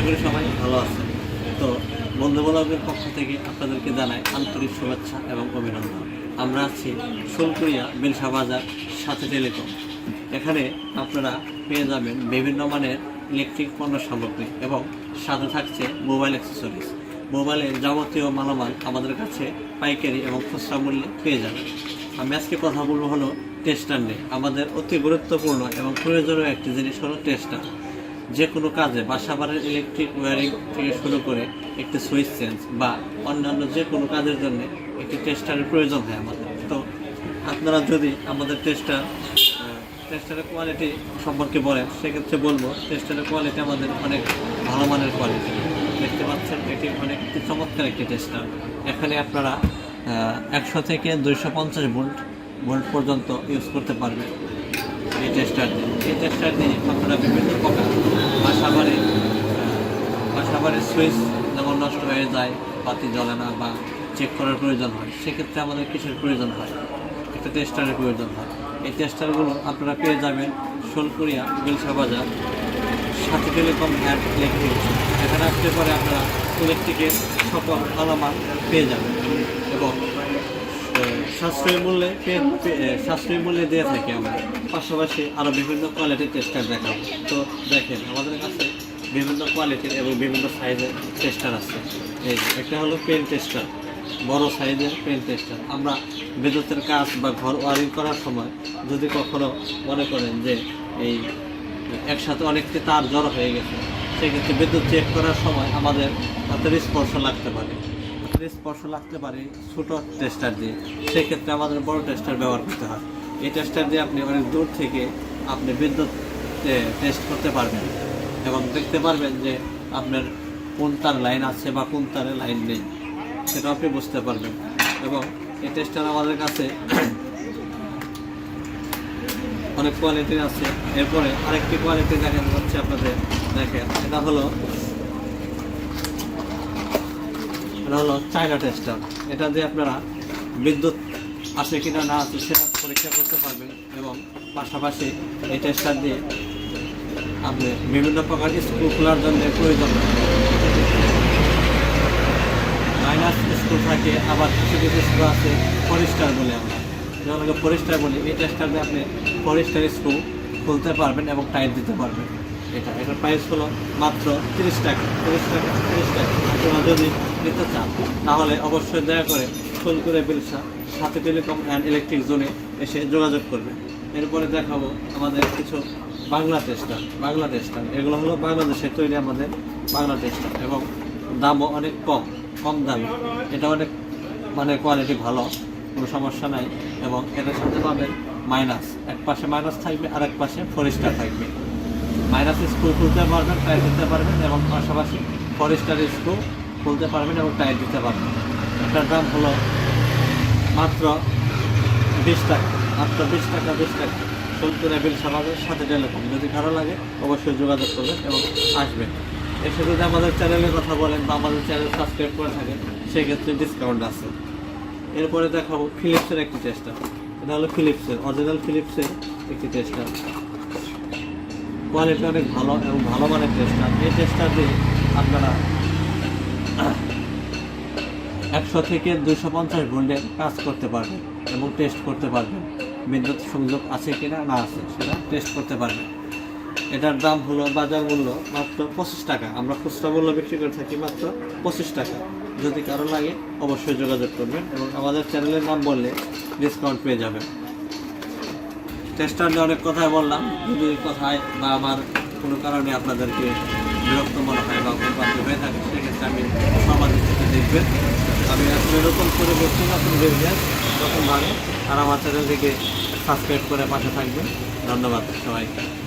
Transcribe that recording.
আশা করি সবাই ভালো আছে তো বন্ধুবান্ধবের পক্ষ থেকে আপনাদেরকে জানাই আন্তরিক শুভেচ্ছা এবং অভিনন্দন। আমরা আছি সোলকুড়িয়া বেলসা বাজার সাথে টেলিকম। এখানে আপনারা পেয়ে যাবেন বিভিন্ন মানের ইলেকট্রিক পণ্য সামগ্রী এবং সাথে থাকছে মোবাইল অ্যাক্সেসরিজ। মোবাইলের যাবতীয় মালামাল আমাদের কাছে পাইকারি এবং খুচরা মূল্যে পেয়ে যাবেন। আমি আজকে কথা বলব হলো টেস্টার নিয়ে। আমাদের অতি গুরুত্বপূর্ণ এবং প্রয়োজনীয় একটি জিনিস হলো টেস্টার যে কোনো কাজে বাসাবাড়ির ইলেকট্রিক ওয়ারিং থেকে শুরু করে একটি সুইচ চেঞ্জ বা অন্যান্য যে কোনো কাজের জন্য একটি টেস্টারের প্রয়োজন হয় আমাদের। তো আপনারা যদি আমাদের টেস্টার টেস্টারের কোয়ালিটি সম্পর্কে বলেন, সেক্ষেত্রে বলব টেস্টারের কোয়ালিটি আমাদের অনেক ভালো মানের কোয়ালিটি দেখতে পাচ্ছেন, এটি অনেক চমৎকার একটি টেস্টার এখানে আপনারা একশো থেকে দুইশো পঞ্চাশ ভোল্ট ভোল্ট পর্যন্ত ইউজ করতে পারবেন এই টেস্টার দিয়ে এই টেস্টার দিয়ে আপনারা বিভিন্ন বাসাবাড়ির সুইচ যেমন নষ্ট হয়ে যায়, বাতি জ্বলে না বা চেক করার প্রয়োজন হয়, সেক্ষেত্রে আমাদের কিসের প্রয়োজন হয়? একটা টেস্টারের প্রয়োজন হয়। এই টেস্টারগুলো আপনারা পেয়ে যাবেন সোলকুড়িয়া বিলসা বাজার, সাথে টেলিকম অ্যান্ড ইলেকট্রিক এখানে আসতে পরে আপনারা ইলেকট্রিকের সকল মালামাল পেয়ে যাবেন এবং সাশ্রয়ী মূল্যে সাশ্রয়ী মূল্যে দিয়ে থাকি আমরা। পাশাপাশি আরও বিভিন্ন কোয়ালিটির টেস্টার দেখাবো। তো দেখেন, আমাদের কাছে বিভিন্ন কোয়ালিটির এবং বিভিন্ন সাইজের টেস্টার আছে। এই একটা হলো পেন টেস্টার বড় সাইজের পেন টেস্টার আমরা বিদ্যুতের কাজ বা ঘর ওয়ারিং করার সময় যদি কখনো মনে করেন যে এই একসাথে অনেকটি তার জড়ো হয়ে গেছে, সেক্ষেত্রে বিদ্যুৎ চেক করার সময় আমাদের হাতের স্পর্শ লাগতে পারে। হাতের স্পর্শ লাগতে পারে ছোটো টেস্টার দিয়ে, সেক্ষেত্রে আমাদের বড় টেস্টার ব্যবহার করতে হয়। এই টেস্টার দিয়ে আপনি অনেক দূর থেকে আপনি বিদ্যুৎ টেস্ট করতে পারবেন। এবং দেখতে পারবেন যে আপনার কোন তার লাইন আছে বা কোন তারে লাইন নেই, সেটা আপনি বুঝতে পারবেন। এবং এই টেস্টার আমাদের কাছে অনেক কোয়ালিটির আছে। এরপরে আরেকটি কোয়ালিটি দেখেন হচ্ছে আপনাদের। দেখেন, এটা হলো এটা হলো চায়না টেস্টার এটা দিয়ে আপনারা বিদ্যুৎ আসে কিনা না আছে সেটা পরীক্ষা করতে পারবেন এবং পাশাপাশি এই টেস্টার দিয়ে আপনি বিভিন্ন প্রকার স্কুল খোলার জন্য প্রয়োজন। মাইনাস স্কুল থাকে, আবার কিছু কিছু স্কুল আছে পরিষ্কার বলে আমরা। যেগুলোকে পরিষ্কার বলি, এই টেস্টার আপনি পরিষ্কার স্কুল খুলতে পারবেন এবং টাইট দিতে পারবেন। এটা, এটার প্রাইস হলো মাত্র তিরিশ টাকা তিরিশ টাকা তিরিশ টাকা। আপনারা যদি নিতে চান, তাহলে অবশ্যই দয়া করে ফোন করে বিলসা সাথে টেলিকম অ্যান্ড ইলেকট্রিক জোনে এসে যোগাযোগ করবেন। এরপরে দেখাবো আমাদের কিছু বাংলা টেস্টার বাংলা টেস্টার এগুলো হলো বাংলাদেশের তৈরি আমাদের বাংলা টেস্টার এবং দামও অনেক কম কম দামে। এটা অনেক মানে কোয়ালিটি ভালো, কোনো সমস্যা নাই। এবং এটার সাথে পাবেন মাইনাস এক পাশে মাইনাস থাকবে আর এক পাশে ফরিস্টার থাকবে। মাইনাস স্ক্রু খুলতে পারবেন টাইট দিতে পারবেন এবং পাশাপাশি ফরেস্টার স্ক্রু খুলতে পারবেন এবং টাইট দিতে পারবেন। এটার দাম হলো মাত্র বিশ টাকা, মাত্র বিশ টাকা বিশ টাকা। সত্তর এবিল সমাজের সাথে টেলিফোন যদি ভালো লাগে, অবশ্যই যোগাযোগ করবেন এবং আসবেন। এসে যদি আমাদের চ্যানেলের কথা বলেন বা আমাদের চ্যানেল সাবস্ক্রাইব করে থাকেন, সেক্ষেত্রে ডিসকাউন্ট আছে। এরপরে দেখাবো ফিলিপসের একটি টেস্টার এটা হলো ফিলিপসের অরিজিনাল ফিলিপসের একটি টেস্টার কোয়ালিটি অনেক ভালো এবং ভালো মানের টেস্টার এই টেস্টার দিয়ে আপনারা একশো থেকে দুশো পঞ্চাশ ভোল্টের কাজ করতে পারবেন এবং টেস্ট করতে পারবেন। বিদ্যুৎ সংযোগ আছে কিনা না আছে সেটা টেস্ট করতে পারবেন এটার দাম হলো বাজার মূল্য মাত্র পঁচিশ টাকা। আমরা খুচরা মূল্য বিক্রি করে থাকি মাত্র পঁচিশ টাকা। যদি কারও লাগে অবশ্যই যোগাযোগ করবেন এবং আমাদের চ্যানেলের নাম বললে ডিসকাউন্ট পেয়ে যাবেন। টেস্টার নিয়ে অনেক কথাই বললাম। যদি কথায় বা আমার কোনো কারণে আপনাদেরকে বিরক্ত মনে হয় বা ভুলভ্রান্তি হয়ে থাকে, সেক্ষেত্রে আমি সমাজের থেকে দেখবেন। আমি আসলে এরকম করে বলছি নতুন বিজনেস এরকমভাবে আর আমার চ্যানেলটিকে সাবস্ক্রাইব করে পাশে থাকবেন। ধন্যবাদ সবাইকে।